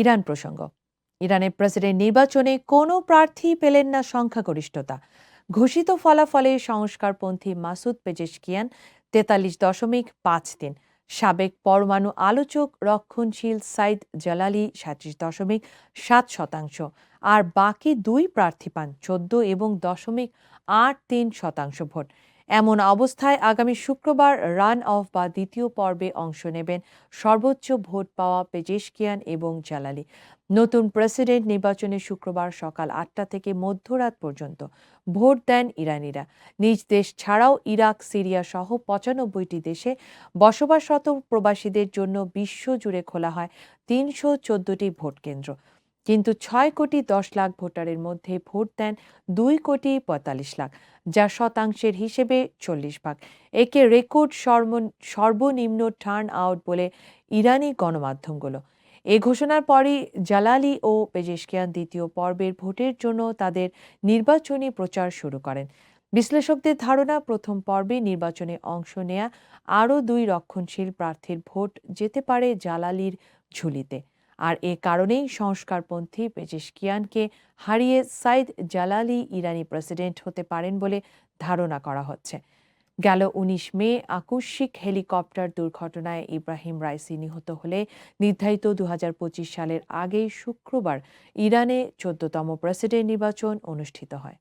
Iran প্রসঙ্গ। ইরানের president নির্বাচনে কোনো প্রার্থী পেলেন না সংখ্যাগরিষ্ঠতা। ঘোষিত ফলাফলে সংস্কারপন্থী মাসুদ পেজেশকিয়ান তেতাল্লিশ দশমিক পাঁচ তিন। সাবেক পরমাণু আলোচক রক্ষণশীল সাইদ জালালি সাঁত্রিশ দশমিক সাত শতাংশ। আর বাকি দুই প্রার্থী পান চোদ্দ এবং দশমিক আট তিন শতাংশ ভোট। এমন অবস্থায় আগামী শুক্রবার রান অফ বা দ্বিতীয় পর্বে অংশ নেবেন সর্বোচ্চ ভোট পাওয়া পেজেশকিয়ান এবং জালালি। নতুন প্রেসিডেন্ট নির্বাচনে শুক্রবার সকাল আটটা থেকে মধ্যরাত পর্যন্ত ভোট দেন ইরানিরা। নিজ দেশ ছাড়াও ইরাক, সিরিয়া সহ পঁচানব্বইটি দেশে বসবাসরত প্রবাসীদের জন্য বিশ্বজুড়ে খোলা হয় তিনশো চোদ্দটি ভোট কেন্দ্র। কিন্তু ছয় কোটি দশ লাখ ভোটারের মধ্যে ভোট দেন দুই কোটি পঁয়তাল্লিশ লাখ, যা শতাংশের হিসেবে চল্লিশ ভাগ। একে রেকর্ড সর্বনিম্ন টার্ন আউট বলে ইরানি গণমাধ্যমগুলো। এ ঘোষণার পরই জালালি ও পেজেশকিয়ান দ্বিতীয় পর্বের ভোটের জন্য তাদের নির্বাচনী প্রচার শুরু করেন। বিশ্লেষকদের ধারণা, প্রথম পর্বে নির্বাচনে অংশ নেয়া আরও দুই রক্ষণশীল প্রার্থীর ভোট যেতে পারে জালালির ঝুলিতে। আর এ কারণেই সংস্কারপন্থী পেজেশকিয়ানকে হারিয়ে সাইদ জালালি ইরানি প্রেসিডেন্ট হতে পারেন বলে ধারণা করা হচ্ছে। গেল উনিশ মে আকস্মিক হেলিকপ্টার দুর্ঘটনায় ইব্রাহিম রাইসি নিহত হলে নির্ধারিত দু হাজার পঁচিশ সালের আগেই শুক্রবার ইরানে চোদ্দতম প্রেসিডেন্ট নির্বাচন অনুষ্ঠিত হয়।